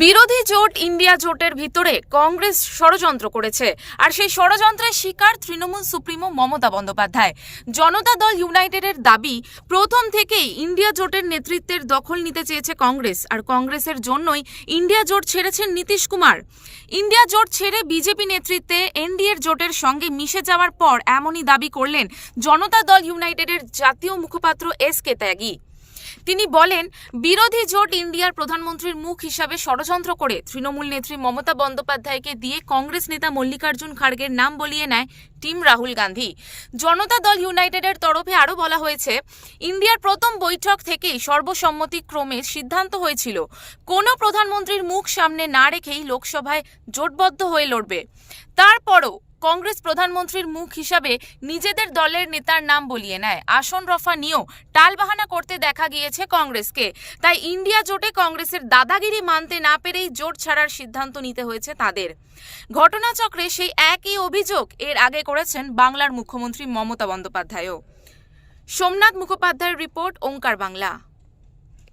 বিরোধী জোট ইন্ডিয়া জোটের ভিতরে কংগ্রেস ষড়যন্ত্র করেছে, আর সেই ষড়যন্ত্রের শিকার তৃণমূল সুপ্রিমো মমতা বন্দ্যোপাধ্যায়। জনতা দল ইউনাইটেডের দাবি, প্রথম থেকেই ইন্ডিয়া জোটের নেতৃত্বের দখল নিতে চেয়েছে কংগ্রেস, আর কংগ্রেসের জন্যই ইন্ডিয়া জোট ছেড়েছেন নীতিশ কুমার। ইন্ডিয়া জোট ছেড়ে বিজেপি নেতৃত্বে এনডিএর জোটের সঙ্গে মিশে যাওয়ার পর এমনই দাবি করলেন জনতা দল ইউনাইটেডের জাতীয় মুখপাত্র এস কে ত্যাগী। তিনি বলেন, বিরোধী জোট ইন্ডিয়ার প্রধানমন্ত্রীর মুখ হিসাবে ষড়যন্ত্র করে তৃণমূল নেত্রী মমতা বন্দ্যোপাধ্যায়কে দিয়ে কংগ্রেস নেতা মল্লিকার্জুন খাড়গের নাম বলিয়ে নেয় টিম রাহুল গান্ধী। জনতা দল ইউনাইটেডের তরফে আরও বলা হয়েছে, ইন্ডিয়ার প্রথম বৈঠক থেকেই সর্বসম্মতিক্রমে সিদ্ধান্ত হয়েছিল, কোনো প্রধানমন্ত্রীর মুখ সামনে না রেখেই লোকসভায় জোটবদ্ধ হয়ে লড়বে। তারপরও কংগ্রেস প্রধানমন্ত্রীর মুখ হিসাবে নিজেদের দলের নেতার নাম বলিয়ে নেয়। আসন রফা নিয়েও টালবাহানা করতে দেখা গিয়েছে কংগ্রেসকে। তাই ইন্ডিয়া জোটে কংগ্রেসের দাদাগিরি মানতে না পেরেই জোট ছাড়ার সিদ্ধান্ত নিতে হয়েছে তাদের। ঘটনাচক্রে সেই একই অভিযোগ এর আগে করেছেন বাংলার মুখ্যমন্ত্রী মমতা বন্দ্যোপাধ্যায়ও। সোমনাথ মুখোপাধ্যায়ের রিপোর্ট, ওঙ্কার বাংলা।